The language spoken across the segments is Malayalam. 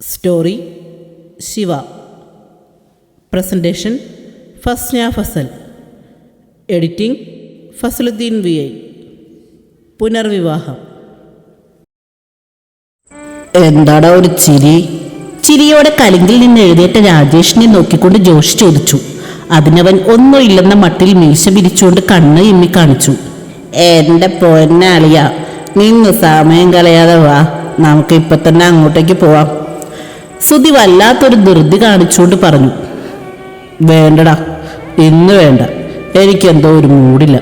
Story Siva presentation Fasna Fasal editing Fasaluddin V I പുനർവിവാഹം എന്താടാ ഒരു ചിരി? ചിരിയോടെ കലിങ്കിൽ നിന്ന് എഴുന്നേറ്റ രാജേഷിനെ നോക്കിക്കൊണ്ട് ജോഷി ചോദിച്ചു. അതിനവൻ ഒന്നുമില്ലെന്ന മട്ടിൽ മീശ പിരിച്ചുകൊണ്ട് കണ്ണ് ഇമ്മി കാണിച്ചു. എന്റെ പൊന്നാളിയ നിന്ന് സമയം കളയാതെ വാ. നമുക്ക് ഇപ്പൊ തന്നെ അങ്ങോട്ടേക്ക് പോവാം. സുധി വല്ലാത്തൊരു ധൃതി കാണിച്ചുകൊണ്ട് പറഞ്ഞു. വേണ്ടടാ ഇന്ന് വേണ്ട. എനിക്കെന്തോ ഒരു മൂടില്ല.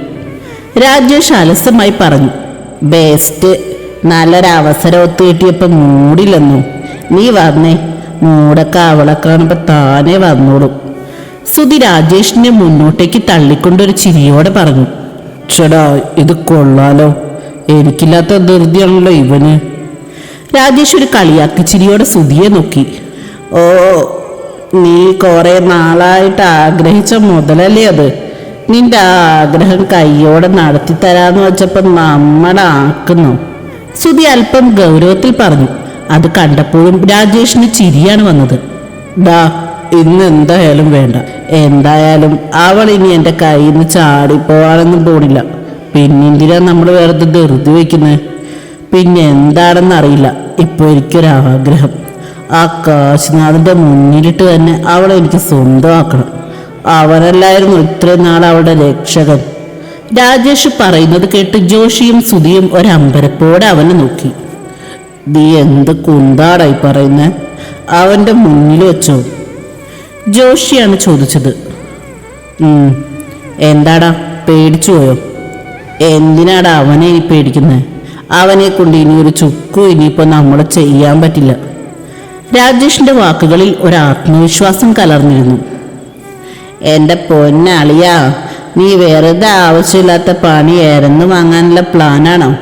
രാജേഷ് അലസമായി പറഞ്ഞു. ബെസ്റ്റ് നല്ലൊരവസരം ഒത്തു കിട്ടിയപ്പോ മൂടില്ലെന്നു. നീ വന്നേ. മൂടൊക്കെ അവളെ കാണുമ്പോൾ താനേ വന്നോളും. സുധി രാജേഷിനെ മുന്നോട്ടേക്ക് തള്ളിക്കൊണ്ടൊരു ചിരിയോടെ പറഞ്ഞു. ചേടാ ഇത് കൊള്ളാലോ. എനിക്കില്ലാത്ത ധൃതിയാണല്ലോ ഇവന്. രാജേഷ് ഒരു കളിയാക്കി ചിരിയോടെ സുധിയെ നോക്കി. ഓ നീ കുറെ നാളായിട്ട് ആഗ്രഹിച്ച മുതലല്ലേ അത്? നിന്റെ ആഗ്രഹം കയ്യോടെ നടത്തി തരാന്ന് വെച്ചപ്പോ നമ്മളാക്കുന്നു സുധി അല്പം ഗൗരവത്തിൽ പറഞ്ഞു. അത് കണ്ടപ്പോഴും രാജേഷിന് ചിരിയാണ് വന്നത്. ഡാ ഇന്ന് എന്തായാലും വേണ്ട. എന്തായാലും അവൾ ഇനി എന്റെ കയ്യിൽ നിന്ന് ചാടിപ്പോവാനൊന്നും പോണില്ല. പിന്നെന്തിനാ നമ്മൾ വെറുതെ ധൃതി വയ്ക്കുന്നത് പിന്നെ എന്താണെന്ന് അറിയില്ല. ഇപ്പൊ എനിക്കൊരാഗ്രഹം. ആ കാശിനാഥന്റെ മുന്നിലിട്ട് തന്നെ അവളെ എനിക്ക് സ്വന്തമാക്കണം. അവനല്ലായിരുന്നു ഇത്രയും നാൾ അവളുടെ രക്ഷകൻ. രാജേഷ് പറയുന്നത് കേട്ട് ജോഷിയും സുധിയും ഒരമ്പരപ്പോടെ അവനെ നോക്കി. നീ എന്ത് കുന്താടായി പറയുന്നേ? അവന്റെ മുന്നിൽ വെച്ചോ. ജോഷിയാണ് ചോദിച്ചത്. എന്താടാ പേടിച്ചു പോയോ എന്തിനാടാ അവനെ ഇനി പേടിക്കുന്നത് അവനെ കൊണ്ട് ഇനി ഒരു ചുക്കും ഇനിയിപ്പോ നമ്മൾ ചെയ്യാൻ പറ്റില്ല. രാജേഷിന്റെ വാക്കുകളിൽ ഒരു ആത്മവിശ്വാസം കലർന്നിരുന്നു. എന്റെ പൊന്നളിയാ നീ വെറുതെ ആവശ്യമില്ലാത്ത പണി ഏറെന്ന് വാങ്ങാനുള്ള പ്ലാനാണോ?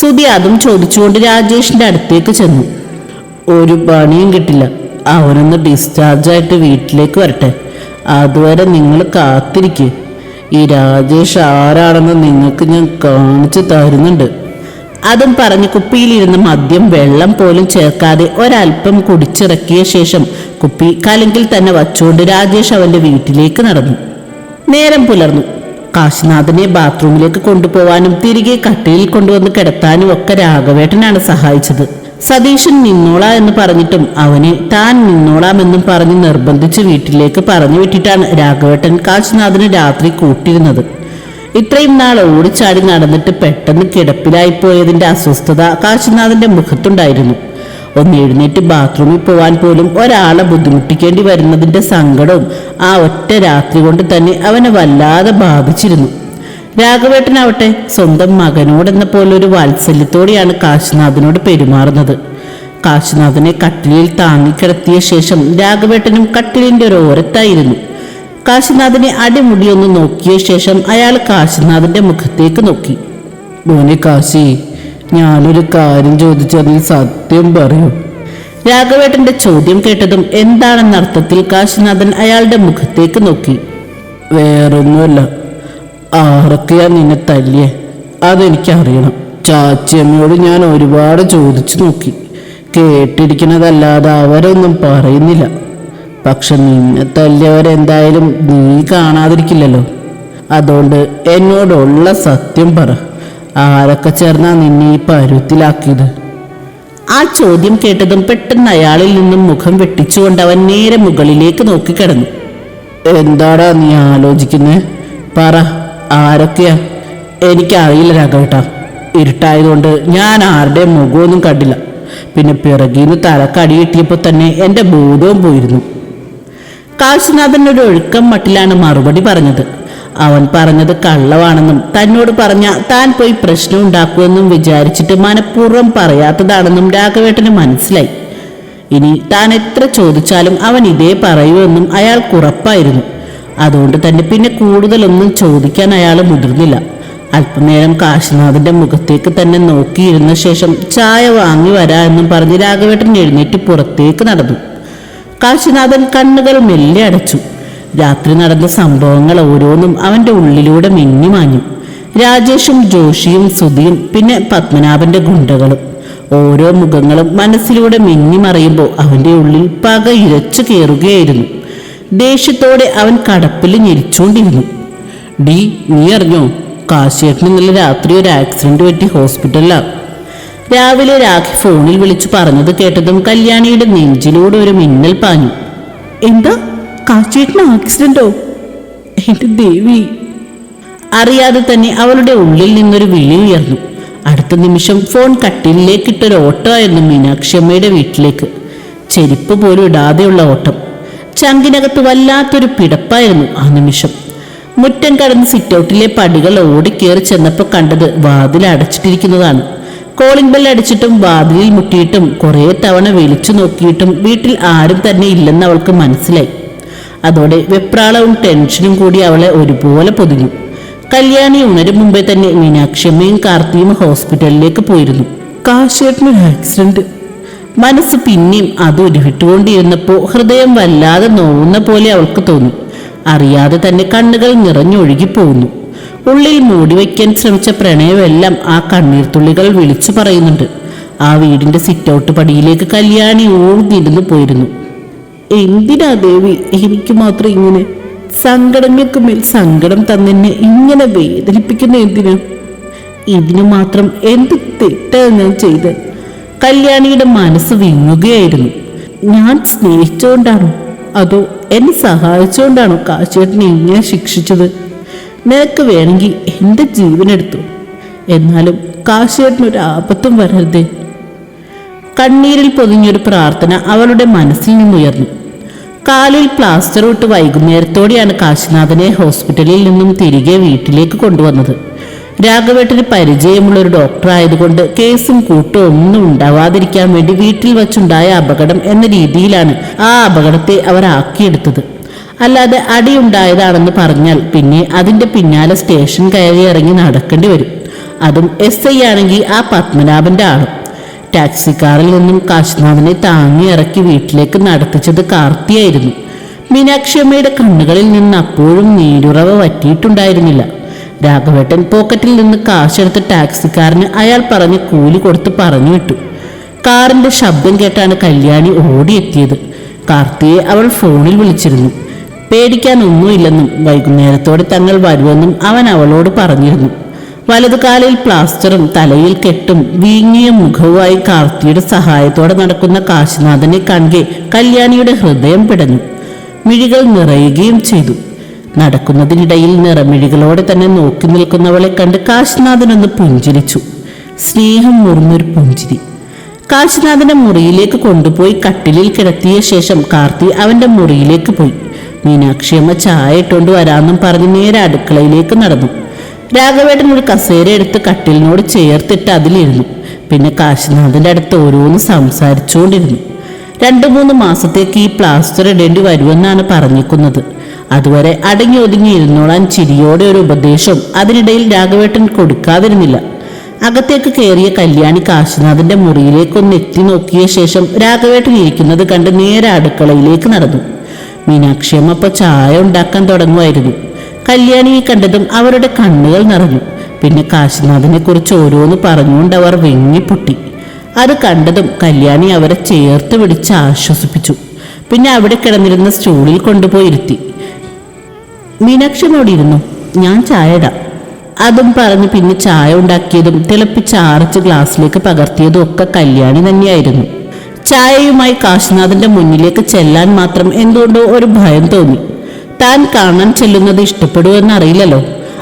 സുധി അതും ചോദിച്ചുകൊണ്ട് രാജേഷിന്റെ അടുത്തേക്ക് ചെന്നു. ഒരു പണിയും കിട്ടില്ല. അവനൊന്ന് ഡിസ്ചാർജ് ആയിട്ട് വീട്ടിലേക്ക് വരട്ടെ. അതുവരെ നിങ്ങൾ കാത്തിരിക്കുക ഈ രാജേഷ് ആരാണെന്ന് നിങ്ങൾക്ക് ഞാൻ കാണിച്ചു തരുന്നുണ്ട്. അതും പറഞ്ഞ് കുപ്പിയിലിരുന്ന് മദ്യം വെള്ളം പോലും ചേർക്കാതെ ഒരല്പം കുടിച്ചിറക്കിയ ശേഷം കുപ്പി കലങ്കിൽ തന്നെ വച്ചുകൊണ്ട് രാജേഷ് അവന്റെ വീട്ടിലേക്ക് നടന്നു. നേരം പുലർന്നു. കാശിനാഥനെ ബാത്റൂമിലേക്ക് കൊണ്ടുപോവാനും തിരികെ കട്ടിയിൽ കൊണ്ടുവന്ന് കിടത്താനും ഒക്കെ രാഘവേട്ടനാണ് സഹായിച്ചത്. സതീശൻ നിന്നോളാ എന്ന് പറഞ്ഞിട്ടും അവനെ താൻ നിന്നോളാമെന്നും പറഞ്ഞ് നിർബന്ധിച്ച് വീട്ടിലേക്ക് പറഞ്ഞു വിട്ടിട്ടാണ് രാഘവേട്ടൻ കാശിനാഥന് രാത്രി കൂട്ടിയിരുന്നത് ഇത്രയും നാൾ ഓടിച്ചാടി നടന്നിട്ട് പെട്ടെന്ന് കിടപ്പിലായി പോയതിന്റെ അസ്വസ്ഥത കാശിനാഥന്റെ മുഖത്തുണ്ടായിരുന്നു. ഒന്ന് എഴുന്നേറ്റ് ബാത്റൂമിൽ പോവാൻ പോലും ഒരാളെ ബുദ്ധിമുട്ടിക്കേണ്ടി വരുന്നതിന്റെ സങ്കടവും ആ ഒറ്റ രാത്രി കൊണ്ട് തന്നെ അവനെ വല്ലാതെ ബാധിച്ചിരുന്നു. രാഘവേട്ടനാവട്ടെ സ്വന്തം മകനോടെന്ന പോലെ ഒരു വാത്സല്യത്തോടെയാണ് കാശിനാഥനോട് പെരുമാറുന്നത്. കാശിനാഥനെ കട്ടിലിൽ താങ്ങിക്കിടത്തിയ ശേഷം രാഘവേട്ടനും കട്ടിലിന്റെ ഒരു ഓരത്തായിരുന്നു. കാശിനാഥനെ അടിമുടിയൊന്ന് നോക്കിയ ശേഷം അയാൾ കാശിനാഥന്റെ മുഖത്തേക്ക് നോക്കി. മോനെ കാശി ഞാനൊരു കാര്യം ചോദിച്ചതിൽ സത്യം പറയൂ. രാഘവേട്ടന്റെ ചോദ്യം കേട്ടതും എന്താണെന്ന അർത്ഥത്തിൽ കാശിനാഥൻ അയാളുടെ മുഖത്തേക്ക് നോക്കി. വേറൊന്നുമല്ല ആരൊക്കെയാ നിന്നെ തല്ലിയേ? അതെനിക്കറിയണം. ചാച്ചിയമ്മയോട് ഞാൻ ഒരുപാട് ചോദിച്ചു നോക്കി. കേട്ടിരിക്കുന്നതല്ലാതെ അവരൊന്നും പറയുന്നില്ല. പക്ഷെ നിന്നെ തല്ലിയവരെന്തായാലും നീ കാണാതിരിക്കില്ലല്ലോ. അതുകൊണ്ട് എന്നോടുള്ള സത്യം പറ. ആരൊക്കെ ചേർന്നാ നിന്നെ ഈ പരുത്തിലാക്കിയത്? ആ ചോദ്യം കേട്ടതും പെട്ടെന്ന് അയാളിൽ നിന്നും മുഖം വെട്ടിച്ചുകൊണ്ട് അവൻ നേരെ മുകളിലേക്ക് നോക്കിക്കിടന്നു. എന്താടാ നീ ആലോചിക്കുന്നേ? പറ. ആരൊക്കെയാ? എനിക്കറിയില്ല രാഘവേട്ടാ. ഇരുട്ടായതുകൊണ്ട് ഞാൻ ആരുടെയും മുഖമൊന്നും കണ്ടില്ല. പിന്നെ പിറകീന്ന് തലക്കടി കിട്ടിയപ്പോൾ തന്നെ എന്റെ ബോധവും പോയിരുന്നു. കാശിനാഥൻ ഒരു ഒഴുക്കം മട്ടിലാണ് മറുപടി പറഞ്ഞത്. അവൻ പറഞ്ഞത് കള്ളവാണെന്നും തന്നോട് പറഞ്ഞ താൻ പോയി പ്രശ്നം ഉണ്ടാക്കുമെന്നും വിചാരിച്ചിട്ട് മനഃപൂർവം പറയാത്തതാണെന്നും രാഘവേട്ടന് മനസ്സിലായി. ഇനി താൻ എത്ര ചോദിച്ചാലും അവൻ ഇതേ പറയുമെന്നും അയാൾക്ക് ഉറപ്പായിരുന്നു. അതുകൊണ്ട് തന്നെ പിന്നെ കൂടുതലൊന്നും ചോദിക്കാൻ അയാൾ മുതിർന്നില്ല. അല്പനേരം കാശിനാഥന്റെ മുഖത്തേക്ക് തന്നെ നോക്കിയിരുന്ന ശേഷം ചായ വാങ്ങി വരാ എന്നും പറഞ്ഞ് രാഘവേട്ടൻ എഴുന്നേറ്റ് പുറത്തേക്ക് നടന്നു. കാശിനാഥൻ കണ്ണുകൾ മെല്ലെ അടച്ചു. രാത്രി നടന്ന സംഭവങ്ങൾ ഓരോന്നും അവന്റെ ഉള്ളിലൂടെ മിന്നിമാഞ്ഞു രാജേഷും ജോഷിയും സുധിയും പിന്നെ പത്മനാഭന്റെ ഗുണ്ടകളും. ഓരോ മുഖങ്ങളും മനസ്സിലൂടെ മിന്നിമറയുമ്പോൾ അവന്റെ ഉള്ളിൽ പക ഇരച്ചു കയറുകയായിരുന്നു. ദേഷ്യത്തോടെ അവൻ കടപ്പിൽ ഞെരിച്ചുകൊണ്ടിരുന്നു ഡി നീ അറിഞ്ഞോ? കാശിയേട്ടന് ഇന്നലെ രാത്രി ഒരു ആക്സിഡന്റ് പറ്റി ഹോസ്പിറ്റലിലാണ് രാവിലെ രാഖി ഫോണിൽ വിളിച്ചു പറഞ്ഞത് കേട്ടതും കല്യാണിയുടെ നെഞ്ചിലൂടെ ഒരു മിന്നൽ പാഞ്ഞു. എന്താ? കാശിയേട്ടന് ആക്സിഡന്റോ എന്റെ ദേവി. അറിയാതെ തന്നെ അവളുടെ ഉള്ളിൽ നിന്നൊരു വിളി ഉയർന്നു. അടുത്ത നിമിഷം ഫോൺ കട്ടിലിലേക്കിട്ടൊരു ഓട്ടമായിരുന്നു മീനാക്ഷമ്മയുടെ വീട്ടിലേക്ക്. ചെരുപ്പ് പോലും ഇടാതെയുള്ള ഓട്ടം. ചങ്കിനകത്ത് വല്ലാത്തൊരു പിടപ്പായിരുന്നു ആ നിമിഷം. മുറ്റം കടന്ന് സിറ്റൗട്ടിലെ പടികൾ ഓടിക്കേറി ചെന്നപ്പോൾ കണ്ടത് വാതിൽ അടച്ചിട്ടിരിക്കുന്നതാണ്. കോളിംഗ് ബെൽ അടിച്ചിട്ടും വാതിലിൽ മുട്ടിയിട്ടും കുറേ തവണ വിളിച്ചു നോക്കിയിട്ടും വീട്ടിൽ ആരും തന്നെ ഇല്ലെന്ന് അവൾക്ക് മനസ്സിലായി. അതോടെ വെപ്രാളവും ടെൻഷനും കൂടി അവളെ ഒരുപോലെ പൊതിഞ്ഞു. കല്യാണി ഉണരും മുമ്പേ തന്നെ മീനാക്ഷിയമ്മയും കാർത്തിയും ഹോസ്പിറ്റലിലേക്ക് പോയിരുന്നു. കാശേട്ടനൊരു ആക്സിഡന്റ്. മനസ്സ് പിന്നെയും അത് ഉരുവിട്ടുകൊണ്ടിരുന്നപ്പോൾ ഹൃദയം വല്ലാതെ നോവുന്ന പോലെ അവൾക്ക് തോന്നി. അറിയാതെ തന്നെ കണ്ണുകൾ നിറഞ്ഞൊഴുകിപ്പോകുന്നു ഉള്ളിൽ മൂടിവെക്കാൻ ശ്രമിച്ച പ്രണയമെല്ലാം ആ കണ്ണീർത്തുള്ളികൾ വിളിച്ചു പറയുന്നുണ്ട്. ആ വീടിന്റെ സിറ്റൗട്ട് പടിയിലേക്ക് കല്യാണി ഊർന്നിരുന്നു പോയിരുന്നു. എന്തിനാ ദേവി എനിക്ക് മാത്രം ഇങ്ങനെ സങ്കടങ്ങൾക്ക് മേൽ സങ്കടം തന്നെ ഇങ്ങനെ വേദനിപ്പിക്കുന്ന എന്തിനാ? ഇതിനു മാത്രം എന്ത് തെറ്റാണ് ഞാൻ ചെയ്തത് കല്യാണിയുടെ മനസ്സ് വിങ്ങുകയായിരുന്നു ഞാൻ സ്നേഹിച്ചുകൊണ്ടാണോ അതോ എന്നെ സഹായിച്ചുകൊണ്ടാണോ കാശേട്ടനെ ഇങ്ങനെ ശിക്ഷിച്ചത്? നിനക്ക് വേണമെങ്കിൽ എന്റെ ജീവനെടുത്തു. എന്നാലും കാശേട്ടനൊരു ആപത്തും വരരുതേ. കണ്ണീരിൽ പൊതിഞ്ഞൊരു പ്രാർത്ഥന അവളുടെ മനസ്സിൽ നിന്നുയർന്നു. കാലിൽ പ്ലാസ്റ്റർ ഇട്ട് വൈകുന്നേരത്തോടെയാണ് കാശിനാഥനെ ഹോസ്പിറ്റലിൽ നിന്നും തിരികെ വീട്ടിലേക്ക് കൊണ്ടുവന്നത്. രാഘവേട്ടന് പരിചയമുള്ള ഒരു ഡോക്ടർ ആയതുകൊണ്ട് കേസും കൂട്ടും ഒന്നും ഉണ്ടാവാതിരിക്കാൻ വേണ്ടി വീട്ടിൽ വച്ചുണ്ടായ അപകടം എന്ന രീതിയിലാണ് ആ അപകടത്തെ അവർ ആക്കിയെടുത്തത്. അല്ലാതെ അടിയുണ്ടായതാണെന്ന് പറഞ്ഞാൽ പിന്നെ അതിന്റെ പിന്നാലെ സ്റ്റേഷൻ കയറി ഇറങ്ങി നടക്കേണ്ടി വരും. അതും എസ് ഐ ആണെങ്കിൽ ആ പത്മനാഭന്റെ ആളും. ടാക്സി കാറിൽ നിന്നും കാശ്നാഥിനെ താങ്ങി ഇറക്കി വീട്ടിലേക്ക് നടത്തിച്ചത് കാർത്തിയായിരുന്നു. മീനാക്ഷി അമ്മയുടെ കണ്ണുകളിൽ നിന്ന് അപ്പോഴും നീരുറവ് വറ്റിയിട്ടുണ്ടായിരുന്നില്ല. രാഘവേട്ടൻ പോക്കറ്റിൽ നിന്ന് കാശെടുത്ത് ടാക്സിക്കാരന് അയാൾ പറഞ്ഞ് കൂലി കൊടുത്ത് പറഞ്ഞു വിട്ടു. കാറിന്റെ ശബ്ദം കേട്ടാണ് കല്യാണി ഓടിയെത്തിയത്. കാർത്തിയെ അവൾ ഫോണിൽ വിളിച്ചിരുന്നു. പേടിക്കാനൊന്നുമില്ലെന്നും വൈകുന്നേരത്തോടെ തങ്ങൾ വരുമെന്നും അവൻ അവളോട് പറഞ്ഞിരുന്നു. വലതുകാലിൽ പ്ലാസ്റ്ററും തലയിൽ കെട്ടും വീങ്ങിയ മുഖവുമായി കാർത്തിയുടെ സഹായത്തോടെ നടക്കുന്ന കാശിനാഥനെ കണ്ടേ കല്യാണിയുടെ ഹൃദയം പിടഞ്ഞു. മിഴികൾ നിറയുകയും ചെയ്തു. നടക്കുന്നതിനിടയിൽ നിറമിഴികളോടെ തന്നെ നോക്കി നിൽക്കുന്നവളെ കണ്ട് കാശിനാഥനൊന്ന് പുഞ്ചിരിച്ചു. സ്നേഹം മുറിഞ്ഞൊരു പുഞ്ചിരി. കാശിനാഥന്റെ മുറിയിലേക്ക് കൊണ്ടുപോയി കട്ടിലിൽ കിടത്തിയ ശേഷം കാർത്തി അവന്റെ മുറിയിലേക്ക് പോയി. മീനാക്ഷിയമ്മ ചായ ഇട്ടുകൊണ്ട് വരാമെന്നും പറഞ്ഞ് നേരെ അടുക്കളയിലേക്ക് നടന്നു. രാഘവേട്ടൻ ഒരു കസേര എടുത്ത് കട്ടിലിനോട് ചേർത്തിട്ട് അതിലിരുന്നു. പിന്നെ കാശിനാഥന്റെ അടുത്ത് ഓരോന്ന് സംസാരിച്ചുകൊണ്ടിരുന്നു രണ്ടു മൂന്ന് മാസത്തേക്ക് ഈ പ്ലാസ്റ്റർ ഇടേണ്ടി വരുമെന്നാണ് പറഞ്ഞിരിക്കുന്നത്. അതുവരെ അടങ്ങി ഒതുങ്ങി ഇരുന്നോളാൻ ചിരിയോടെ ഒരു ഉപദേശം അതിനിടയിൽ രാഘവേട്ടൻ കൊടുക്കാതിരുന്നില്ല. അകത്തേക്ക് കയറിയ കല്യാണി കാശിനാഥന്റെ മുറിയിലേക്കൊന്ന് എത്തി നോക്കിയ ശേഷം രാഘവേട്ടൻ ഇരിക്കുന്നത് കണ്ട് നേരെ അടുക്കളയിലേക്ക് നടന്നു. മീനാക്ഷിയമ്മ അപ്പോൾ ചായ ഉണ്ടാക്കാൻ തുടങ്ങുമായിരുന്നു. കല്യാണിയെ കണ്ടതും അവരുടെ കണ്ണുകൾ നിറഞ്ഞു. പിന്നെ കാശിനാഥനെ കുറിച്ച് ഓരോന്ന് പറഞ്ഞുകൊണ്ട് അവർ വെങ്ങിപ്പൊട്ടി. അത് കണ്ടതും കല്യാണി അവരെ ചേർത്ത് പിടിച്ച് ആശ്വസിപ്പിച്ചു. പിന്നെ അവിടെ കിടന്നിരുന്ന സ്റ്റൂളിൽ കൊണ്ടുപോയി ഇരുത്തി. മീനാക്ഷിനോട് ഇരുന്നു ഞാൻ ചായ ഇടാം അതും പറഞ്ഞ് പിന്നെ ചായ ഉണ്ടാക്കിയതും തിളപ്പിച്ച് ആറച്ച് ഗ്ലാസ്സിലേക്ക് പകർത്തിയതും ഒക്കെ കല്യാണി തന്നെയായിരുന്നു. ചായയുമായി കാശിനാഥന്റെ മുന്നിലേക്ക് ചെല്ലാൻ മാത്രം എന്തുകൊണ്ടോ ഒരു ഭയം തോന്നി. താൻ കാണാൻ ചെല്ലുന്നത് ഇഷ്ടപ്പെടുമെന്ന് അറിയില്ലല്ലോ.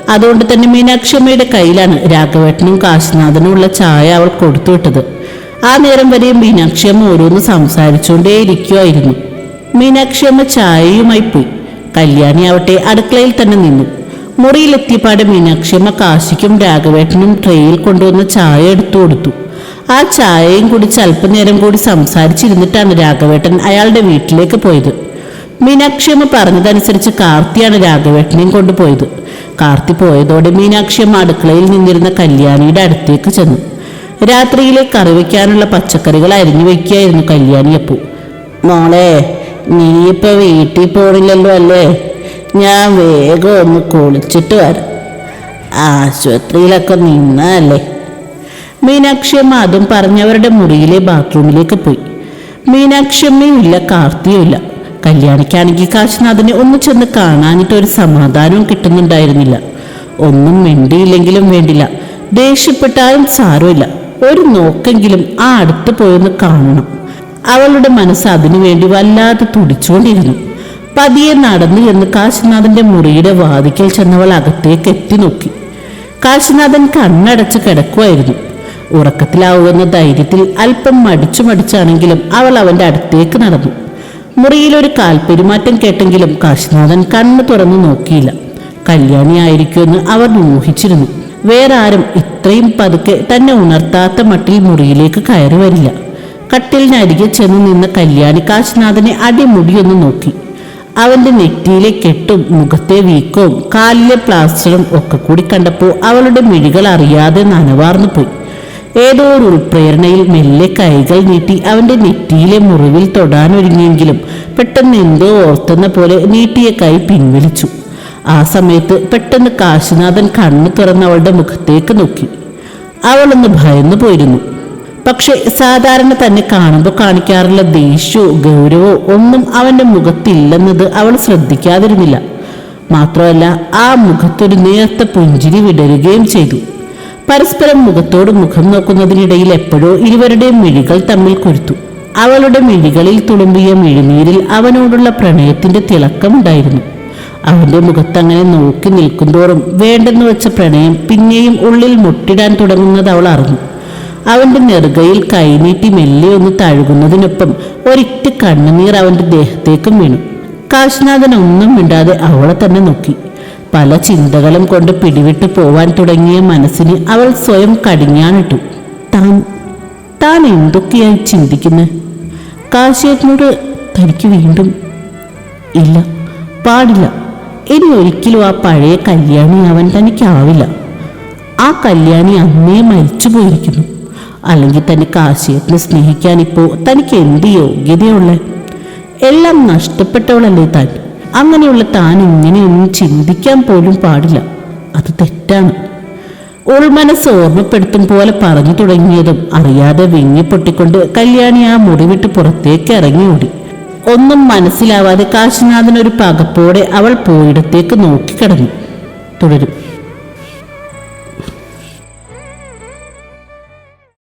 അതുകൊണ്ട് തന്നെ മീനാക്ഷമ്മയുടെ കയ്യിലാണ് രാഘവേട്ടനും കാശിനാഥനും ഉള്ള ചായ അവൾ കൊടുത്തുവിട്ടത് ആ നേരം വരെ മീനാക്ഷിയമ്മ ഓരോന്ന് സംസാരിച്ചുകൊണ്ടേ ഇരിക്കുമായിരുന്നു മീനാക്ഷിയമ്മ ചായയുമായി പോയി. കല്യാണി ആവട്ടെ അടുക്കളയിൽ തന്നെ നിന്നു. മുറിയിലെത്തിയപാടെ മീനാക്ഷിയമ്മ കാശിക്കും രാഘവേട്ടനും ട്രെയിൽ കൊണ്ടുവന്ന ചായ എടുത്തു കൊടുത്തു. ആ ചായയും കുടിച്ച് അല്പനേരം കൂടി സംസാരിച്ചിരുന്നിട്ടാണ് രാഘവേട്ടൻ അയാളുടെ വീട്ടിലേക്ക് പോയത്. മീനാക്ഷിയമ്മ പറഞ്ഞതനുസരിച്ച് കാർത്തിയാണ് രാഘവേട്ടനെയും കൊണ്ടുപോയത്. കാർത്തി പോയതോടെ മീനാക്ഷിയമ്മ അടുക്കളയിൽ നിന്നിരുന്ന കല്യാണിയുടെ അടുത്തേക്ക് ചെന്നു. രാത്രിയിലെ കറി വയ്ക്കാനുള്ള പച്ചക്കറികൾ അരിഞ്ഞു വയ്ക്കുകയായിരുന്നു കല്യാണിയപ്പൂ. മോളെ നീ ഇപ്പൊ വീട്ടിൽ പോണില്ലല്ലോ അല്ലേ? ഞാൻ വേഗം ഒന്ന് കുളിച്ചിട്ട് വരാം. ആശുപത്രിയിലൊക്കെ നിന്നല്ലേ മീനാക്ഷിയമ്മ അതും പറഞ്ഞവരുടെ മുറിയിലെ ബാത്റൂമിലേക്ക് പോയി. മീനാക്ഷിയമ്മയും ഇല്ല കാർത്തിയും ഇല്ല. കല്യാണിക്കാണെങ്കിൽ കാശിനാഥനെ ഒന്ന് ചെന്ന് കാണാനിട്ട് ഒരു സമാധാനവും കിട്ടുന്നുണ്ടായിരുന്നില്ല. ഒന്നും മിണ്ടിയില്ലെങ്കിലും വേണ്ടില്ല. ദേഷ്യപ്പെട്ടാലും സാരമില്ല. ഒരു നോക്കെങ്കിലും ആ അടുത്ത് പോയൊന്ന് കാണണം. അവളുടെ മനസ്സ് അതിനുവേണ്ടി വല്ലാതെ തുടിച്ചുകൊണ്ടിരുന്നു. പതിയെ നടന്നു എന്ന് കാശിനാഥന്റെ മുറിയുടെ വാതിക്കൽ ചെന്നവൾ അകത്തേക്ക് എത്തി നോക്കി. കാശിനാഥൻ കണ്ണടച്ച് കിടക്കുമായിരുന്നു ഉറക്കത്തിലാവുമെന്ന ധൈര്യത്തിൽ അല്പം മടിച്ചു മടിച്ചാണെങ്കിലും അവൾ അവന്റെ അടുത്തേക്ക് നടന്നു. മുറിയിൽ മുറിയിലൊരു കാൽപ്പെരുമാറ്റം കേട്ടെങ്കിലും കാശിനാഥൻ കണ്ണ് തുറന്നു നോക്കിയില്ല. കല്യാണിയായിരിക്കുമെന്ന് അവർ ഊഹിച്ചിരുന്നു. വേറാരും ഇത്രയും പതുക്കെ തന്നെ ഉണർത്താത്ത മട്ടിൽ മുറിയിലേക്ക് കയറി വരില്ല. കട്ടിലിനരികെ ചെന്ന് നിന്ന കല്യാണി കാശിനാഥനെ അടിമുടിയൊന്ന് നോക്കി. അവന്റെ നെറ്റിയിലെ കെട്ടും മുഖത്തെ വീക്കവും കാലിലെ പ്ലാസ്റ്ററും ഒക്കെ കൂടി കണ്ടപ്പോൾ അവളുടെ മിഴികൾ അറിയാതെ നനവാർന്നു പോയി. ഏതോ ഒരു ഉൾപ്രേരണയിൽ മെല്ലെ കൈകൾ നീട്ടി അവന്റെ നെറ്റിയിലെ മുറിവിൽ തൊടാനൊരുങ്ങിയെങ്കിലും പെട്ടെന്ന് എന്തോ ഓർത്തെന്ന പോലെ നീട്ടിയ കൈ പിൻവലിച്ചു. ആ സമയത്ത് പെട്ടെന്ന് കാശിനാഥൻ കണ്ണു തുറന്ന് അവളുടെ മുഖത്തേക്ക് നോക്കി. അവളൊന്ന് ഭയന്നു പോയിരുന്നു പക്ഷെ സാധാരണ തന്നെ കാണുമ്പോൾ കാണിക്കാറുള്ള ദേഷ്യവും ഗൗരവോ ഒന്നും അവന്റെ മുഖത്തില്ലെന്നത് അവൾ ശ്രദ്ധിക്കാതിരുന്നില്ല. മാത്രമല്ല ആ മുഖത്തൊരു നേർത്ത പുഞ്ചിരി വിടരുകയും ചെയ്തു. പരസ്പരം മുഖത്തോട് മുഖം നോക്കുന്നതിനിടയിൽ എപ്പോഴോ ഇരുവരുടെയും മിഴികൾ തമ്മിൽ കുരുത്തു. അവളുടെ മിഴികളിൽ തുളുമ്പിയ മിഴിനീരിൽ അവനോടുള്ള പ്രണയത്തിന്റെ തിളക്കമുണ്ടായിരുന്നു. അവന്റെ മുഖത്തങ്ങനെ നോക്കി നിൽക്കുന്തോറും വേണ്ടെന്ന് വെച്ച പ്രണയം പിന്നെയും ഉള്ളിൽ മുട്ടിടാൻ തുടങ്ങുന്നത് അവൾ അറിഞ്ഞു. അവന്റെ നെറുകയിൽ കൈനീട്ടി മെല്ലെ ഒന്ന് തഴുകുന്നതിനൊപ്പം ഒരിറ്റ് കണ്ണുനീർ അവന്റെ ദേഹത്തേക്കും വീണു. കാശിനാഥൻ ഒന്നും മിണ്ടാതെ അവളെ തന്നെ നോക്കി. പല ചിന്തകളും കൊണ്ട് പിടിവിട്ട് പോവാൻ തുടങ്ങിയ മനസ്സിന് അവൾ സ്വയം കടിഞ്ഞാണിട്ടു. താൻ താൻ എന്തൊക്കെയായി ചിന്തിക്കുന്നത് കാശിയേട്ടനോട് തനിക്ക് വീണ്ടും ഇല്ല പാടില്ല. ഇനി ഒരിക്കലും ആ പഴയ കല്യാണി അവൻ തനിക്കാവില്ല. ആ കല്യാണി അന്നേ മരിച്ചു പോയിരിക്കുന്നു അല്ലെങ്കിൽ തന്നെ കാശിയേട്ടനെ സ്നേഹിക്കാൻ ഇപ്പോൾ തനിക്ക് എന്ത് യോഗ്യതയുള്ള? എല്ലാം നഷ്ടപ്പെട്ടവളല്ലേ താൻ? അങ്ങനെയുള്ള താൻ ഇങ്ങനെയൊന്നും ചിന്തിക്കാൻ പോലും പാടില്ല. അത് തെറ്റാണ്. ഉൾമനസ് ഓർമ്മപ്പെടുത്തും പോലെ പറഞ്ഞു തുടങ്ങിയതും അറിയാതെ വിങ്ങിപ്പൊട്ടിക്കൊണ്ട് കല്യാണി ആ മുറി വിട്ട് പുറത്തേക്ക് ഇറങ്ങി ഓടി ഒന്നും മനസ്സിലാവാതെ കാശിനാഥനൊരു പകപ്പോടെ അവൾ പോയിടത്തേക്ക് നോക്കിക്കിടന്നു. തുടരും.